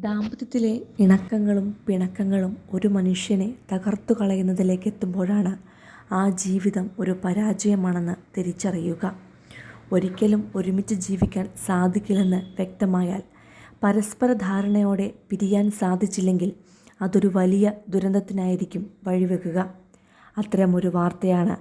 ദാമ്പത്യത്തിലെ ഇണക്കങ്ങളും പിണക്കങ്ങളും ഒരു മനുഷ്യനെ തകർത്തു കളയുന്നതിലേക്ക് എത്തുമ്പോഴാണ് ആ ജീവിതം ഒരു പരാജയമാണെന്ന് തിരിച്ചറിയുക. ഒരിക്കലും ഒരുമിച്ച് ജീവിക്കാൻ സാധിക്കില്ലെന്ന് വ്യക്തമായാൽ പരസ്പര ധാരണയോടെ പിരിയാൻ സാധിച്ചില്ലെങ്കിൽ അതൊരു വലിയ ദുരന്തത്തിനായിരിക്കും വഴിവെക്കുക. അത്തരമൊരു വാർത്തയാണ്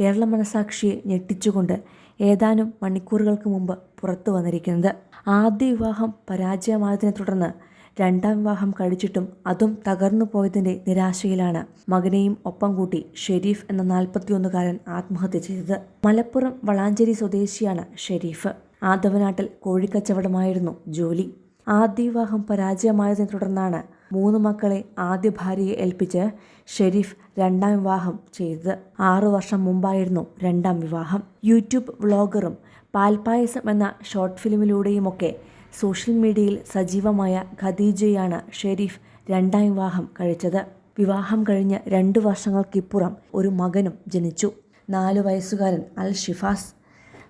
കേരള മനസാക്ഷിയെ ഞെട്ടിച്ചുകൊണ്ട് ഏതാനും മണിക്കൂറുകൾക്ക് മുമ്പ് പുറത്തു വന്നിരിക്കുന്നത്. ആദ്യ വിവാഹം പരാജയമായതിനെ തുടർന്ന് രണ്ടാം വിവാഹം കഴിച്ചിട്ടും അതും തകർന്നു പോയതിന്റെ നിരാശയിലാണ്. മകനെയും ഒപ്പം കൂട്ടി ഷെരീഫ് എന്ന നാൽപ്പത്തിയൊന്നുകാരൻ ആത്മഹത്യ ചെയ്തത്. മലപ്പുറം വളാഞ്ചേരി സ്വദേശിയാണ് ഷെരീഫ്. ആദവനാട്ടിൽ കോഴിക്കച്ചവടമായിരുന്നു ജോലി. ആദ്യ വിവാഹം പരാജയമായതിനെ തുടർന്നാണ് മൂന്ന് മക്കളെ ആദ്യ ഭാര്യയെ ഏൽപ്പിച്ച് ഷെരീഫ് രണ്ടാം വിവാഹം ചെയ്തത്. ആറു വർഷം മുമ്പായിരുന്നു രണ്ടാം വിവാഹം. യൂട്യൂബ് വ്ളോഗറും പാൽപായസം എന്ന ഷോർട്ട് ഫിലിമിലൂടെയുമൊക്കെ സോഷ്യൽ മീഡിയയിൽ സജീവമായ ഖദീജയാണ് ഷെരീഫ് രണ്ടാം വിവാഹം കഴിച്ചത്. വിവാഹം കഴിഞ്ഞ രണ്ട് വർഷങ്ങൾക്കിപ്പുറം ഒരു മകനും ജനിച്ചു. നാലു വയസ്സുകാരൻ അൽ ഷിഫാസ്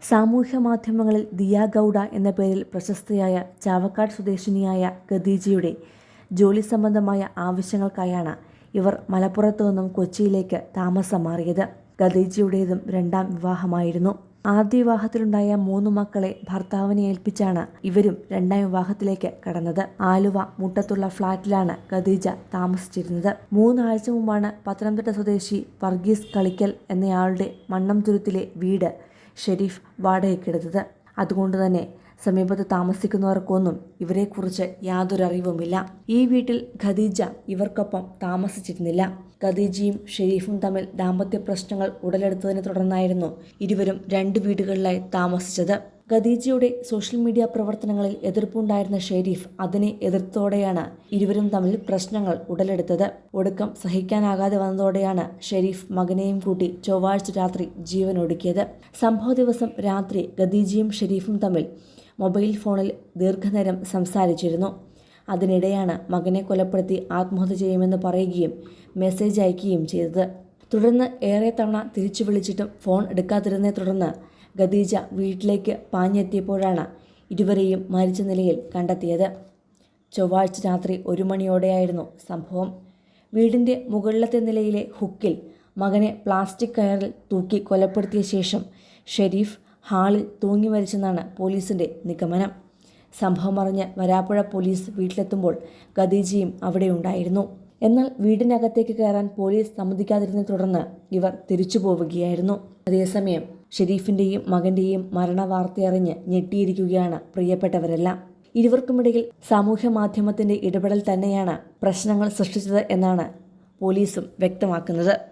സാമൂഹ്യ മാധ്യമങ്ങളിൽ ദിയ ഗൗഡ എന്ന പേരിൽ പ്രശസ്തയായ ചാവക്കാട് സ്വദേശിനിയായ ഖദീജയുടെ ജോലി സംബന്ധമായ ആവശ്യങ്ങൾക്കായാണ് ഇവർ മലപ്പുറത്തു നിന്നും കൊച്ചിയിലേക്ക് താമസം മാറിയത് ഖദീജയുടേതും രണ്ടാം വിവാഹമായിരുന്നു. ആദ്യ വിവാഹത്തിലുണ്ടായ മൂന്ന് മക്കളെ ഭർത്താവിനെ ഏൽപ്പിച്ചാണ് ഇവരും രണ്ടാം വിവാഹത്തിലേക്ക് കടന്നത്. ആലുവ മുട്ടത്തുള്ള ഫ്ളാറ്റിലാണ് ഖദീജ താമസിച്ചിരുന്നത്. മൂന്നാഴ്ച മുമ്പാണ് പത്തനംതിട്ട സ്വദേശി വർഗീസ് കളിക്കൽ എന്നയാളുടെ മണ്ണംതുരുത്തിലെ വീട് ഷെരീഫ് വാടകയ്ക്കെടുത്തത് അതുകൊണ്ട് തന്നെ സമീപത്ത് താമസിക്കുന്നവർക്കൊന്നും ഇവരെക്കുറിച്ച് യാതൊരു അറിവുമില്ല ഈ വീട്ടിൽ ഖദീജ ഇവർക്കൊപ്പം താമസിച്ചിരുന്നില്ല. ഖദീജയും ഷെരീഫും തമ്മിൽ ദാമ്പത്യ പ്രശ്നങ്ങൾ ഉടലെടുത്തതിനെ തുടർന്നായിരുന്നു ഇരുവരും രണ്ട് വീടുകളിലായി താമസിച്ചത്. ഖദീജയുടെ സോഷ്യൽ മീഡിയ പ്രവർത്തനങ്ങളിൽ എതിർപ്പുണ്ടായിരുന്ന ഷെരീഫ് അതിനെ എതിർത്തോടെയാണ് ഇരുവരും തമ്മിൽ പ്രശ്നങ്ങൾ ഉടലെടുത്തത്. ഒടുക്കം സഹിക്കാനാകാതെ വന്നതോടെയാണ് ഷെരീഫ് മകനെയും കൂട്ടി ചൊവ്വാഴ്ച രാത്രി ജീവനൊടുക്കിയത്. സംഭവ ദിവസം രാത്രി ഖദീജയും ഷെരീഫും തമ്മിൽ മൊബൈൽ ഫോണിൽ ദീർഘനേരം സംസാരിച്ചിരുന്നു. അതിനിടെയാണ് മകനെ കൊലപ്പെടുത്തി ആത്മഹത്യ ചെയ്യുമെന്ന് പറയുകയും മെസ്സേജ് അയക്കുകയും ചെയ്തത്. തുടർന്ന് ഏറെ തവണ തിരിച്ചു വിളിച്ചിട്ടും ഫോൺ എടുക്കാതിരുന്നതിനെ തുടർന്ന് ഖദീജ വീട്ടിലേക്ക് പാഞ്ഞെത്തിയപ്പോഴാണ് ഇരുവരെയും മരിച്ച നിലയിൽ കണ്ടെത്തിയത്. ചൊവ്വാഴ്ച രാത്രി ഒരു മണിയോടെയായിരുന്നു സംഭവം. വീടിന്റെ മുകളിലത്തെ നിലയിലെ ഹുക്കിൽ മകനെ പ്ലാസ്റ്റിക് കയറിൽ തൂക്കി കൊലപ്പെടുത്തിയ ശേഷം ഷെരീഫ് ഹാളിൽ തൂങ്ങി മരിച്ചെന്നാണ് പോലീസിന്റെ നിഗമനം. സംഭവം അറിഞ്ഞ് വരാപ്പുഴ പോലീസ് വീട്ടിലെത്തുമ്പോൾ ഖദീജയും അവിടെ ഉണ്ടായിരുന്നു. എന്നാൽ വീടിനകത്തേക്ക് കയറാൻ പോലീസ് സമ്മതിക്കാതിരുന്നതിനെ തുടർന്ന് ഇവർ തിരിച്ചു പോവുകയായിരുന്നു. അതേസമയം ഷെരീഫിന്റെയും മകന്റെയും മരണവാർത്തയറിഞ്ഞ് ഞെട്ടിയിരിക്കുകയാണ് പ്രിയപ്പെട്ടവരെല്ലാം. ഇരുവർക്കുമിടയിൽ സാമൂഹ്യ മാധ്യമത്തിന്റെ ഇടപെടൽ തന്നെയാണ് പ്രശ്നങ്ങൾ സൃഷ്ടിച്ചത് എന്നാണ് പോലീസും വ്യക്തമാക്കുന്നത്.